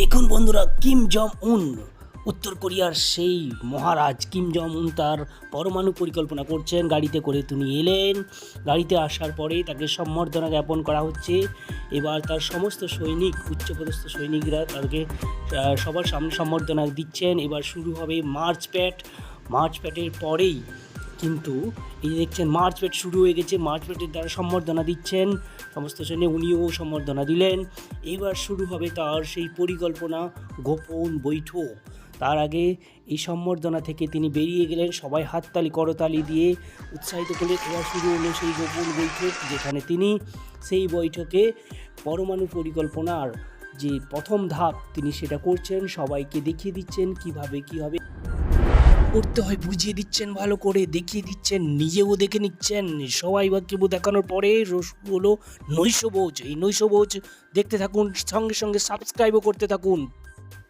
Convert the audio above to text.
দেখুন বন্ধুরা, Kim Jong উন উত্তর কোরিয়ার সেই মহারাজ কিম জং উন তার পরমাণু পরিকল্পনা করছেন, গাড়িতে করে তিনি এলেন। গাড়িতে আসার পরেই তাকে সম্বর্ধনা জ্ঞাপন করা হচ্ছে। এবার তার সমস্ত সৈনিক, উচ্চপদস্থ সৈনিকরা তাকে সবার সামনে সম্বর্ধনা দিচ্ছেন। এবার শুরু হবে মার্চ প্যাট। মার্চ প্যাটের পরেই কিন্তু এই দেখছেন, মার্চ প্যাট শুরু হয়ে গেছে, মার্চ প্যাটের দ্বারা সম্বর্ধনা দিচ্ছেন। সমস্ত শ্রেণি উনিও সম্বর্ধনা দিলেন। এবার শুরু হবে তার সেই পরিকল্পনা, গোপন বৈঠক। তার আগে এই সম্বর্ধনা থেকে তিনি বেরিয়ে গেলেন, সবাই হাততালি, করতালি দিয়ে উৎসাহিত করলেন এবার শুরু হলো সেই গোপন বৈঠক, যেখানে তিনি সেই বৈঠকে পরমাণু পরিকল্পনার যে প্রথম ধাপ, তিনি সেটা করছেন। সবাইকে দেখিয়ে দিচ্ছেন কীভাবে, কী হবে। করতে হয়, বুঝিয়ে দিচ্ছেন, ভালো করে দেখিয়ে দিচ্ছেন, নিজেও দেখে নিচ্ছেন। সবাই বাক্যব দেখানোর পরে হলো নৈশভোজ, এই নৈশভোজ দেখতে থাকুন, সঙ্গে সঙ্গে সাবস্ক্রাইবও করতে থাকুন।